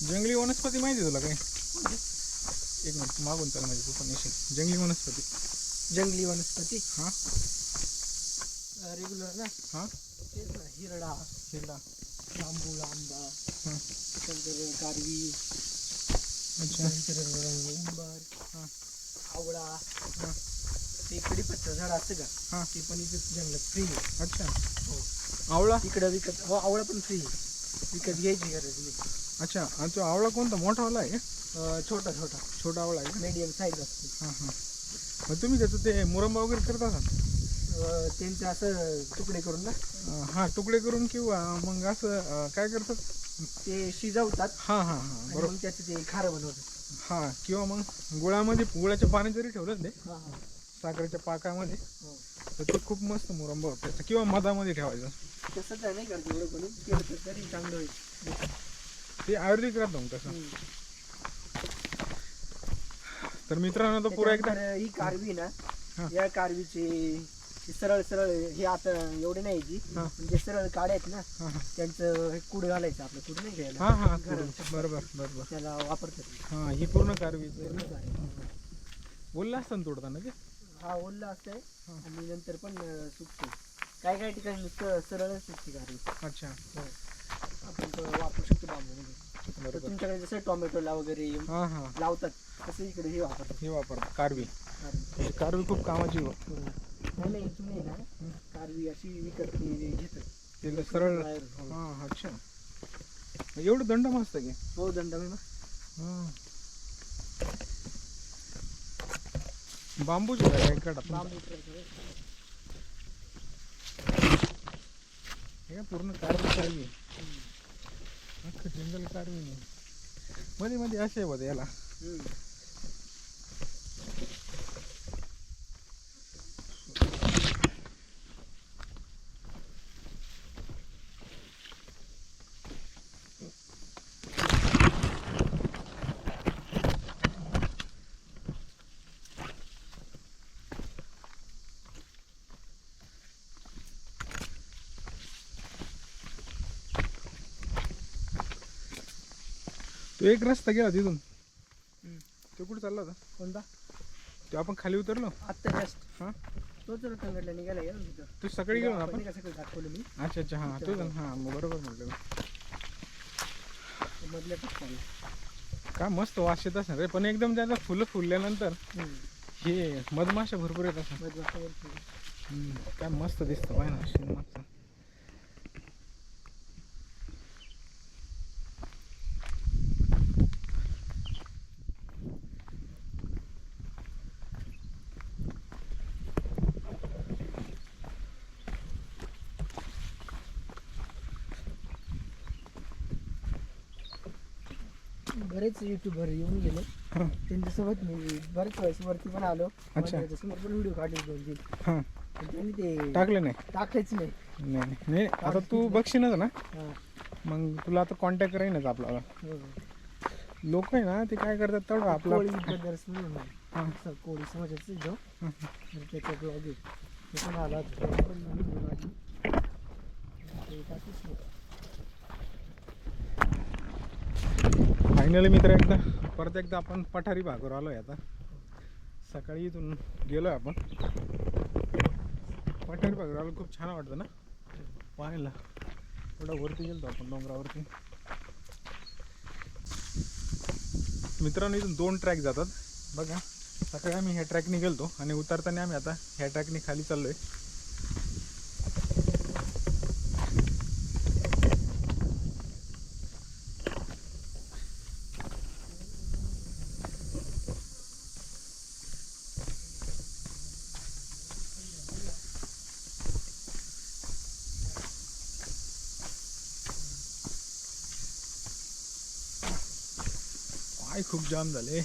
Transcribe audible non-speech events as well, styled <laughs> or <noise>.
जंगली वनस्पती माहिती आहे तुला काय एक मिनिट मागून चल म्हणजे तू पण येशील. जंगली वनस्पती. जंगली वनस्पती? हां? रेग्युलर ना? हां? तेच ना हिरडा. हिरडा. जांभूळ आंबा. हां. नंतर कारवी अच्छा. उंबर. हां. आवळा. हां. ते कडीपत्ता झाड असतं का? हां. ते पण इथे जंगलात फ्री आहे. अच्छा. हो. आवळा? इकडं विकत हो आवळा पण फ्री आहे. विकत घ्यायची गरज नाही. अच्छा आणि तो आवळा कोणता? मोठा वाला आहे? का अं, छोटा छोटा. छोटा आवळा आहे का? मीडियम साईज असते. हां हां. मग तुम्ही त्याचं ते मुरंबा वगैरे करत अं, त्यांचे असं तुकडे करून ना? हां तुकडे करून किंवा मग असं अं, काय करतात? ते शिजवतात. हां हां हां. आणि बरोबर. मग त्याचे ते खारं बनवतात. हां किंवा मग गुळामध्ये गुळाच्या पाणी जरी ठेवलं ना ते हां हां. साखरेच्या पाकामध्ये हो. तर ते खूप मस्त मुरंबा होतं. किंवा मधामध्ये ठेवायचं. तसं काय नाही करत एवढं केलं तर तरी चांगलं होईल. ते आयुर्वेदिक राहतं तसं. तर मित्रांनो तो पुरा एकदा त्याच्यानंतर ही कारवी ना हा. या कारवीचे हे सरळ सरळ हे आता एवढे नाही जी हा. म्हणजे सरळ काड्या आहेत ना हां हां. त्यांचं हे कुड घालायचं आपलं कुड नाही घ्यायला. हां हां बरोबर बरोबर. त्याला वापरतात हां ही पूर्ण कारवी. बोलला असतं तोडताना ते? हा ओल्ला असतंय. आणि नंतर पण अं, सुकते. काय काय ठिकाणी नुसतं सरळच सुकते कारवी. अच्छा. हो. आपण तो वापरू शकतो बांबूमध्ये. तर बरोबर तुमच्याकडे जसं टोमॅटोला वगैरे हां हां. लावतात तसं इकडे हे वापरतात. हे वापरतात कारवी. कारवी. म्हणजे कारवी खूप कामाची हो. नाही आहे ना कारवी अशी विकत ते घेतात. तिला सरळ बाहेर, हो. हां अच्छा. एवढं दंड मस्त की? हो दंड मी बांबूची. हे. काय पूर्ण कारवी कारवी. <laughs> अख्खं जंगल कारवी नाही मध्ये मध्ये असे होते याला. तो एक रस्ता गेला तिथून. तो कुठं चालला होता? कोणता? तो आपण खाली उतरलो. आत्ता जस्ट हां? तोच रतनगडला निघाला गेला तिथं. तो सकाळी गेलो ना आपण? सकाळी दाखवलं मी. अच्छा अच्छा हां तो हां मग बरोबर म्हटलं मधल्या काय मस्त वास येत असणार रे पण एकदम त्याला फुलं फुलल्यानंतर हे मधमाशा भरपूर येत असणार काय मस्त दिसतं पाय ना बरेच युट्यूबर येऊन गेले त्यांच्यासोबत मी बरेच वेळेस वरती पण आलो अच्छा. त्याच्यासमोर पण व्हिडिओ काढले दोन तीन हां पण त्यांनी ते टाकलं नाही टाकायच नाही नाही नाही. नाही आता तू बघशीलच ना हा. मग तुला आता कॉन्टॅक्ट राहीनच आपल्याला हो. लोक आहे ना ते काय करतात तेवढं आपला कोळी ब्रदर्स म्हणून आहे. हां असं कोळी समाजाचं जो हां. तर त्याचा ब्लॉग आहे ते पण आला होता. त्याने पण video काढली. ते टाकूच नाही. फायनली मित्र एकदा परत एकदा आपण पठारी भागावर आलोय आता. सकाळी इथून गेलोय आपण. पठारी भागावर आलो खूप छान वाटतं ना? पाहायला. एवढं वरती गेलो आपण डोंगरावरती. मित्रांनो इथून दोन ट्रॅक जातात. बघा सकाळी आम्ही ह्या ट्रॅकने गेलतो आणि उतरताना आम्ही आता ह्या ट्रॅकने खाली चाललोय. पाय खूप जाम झाले.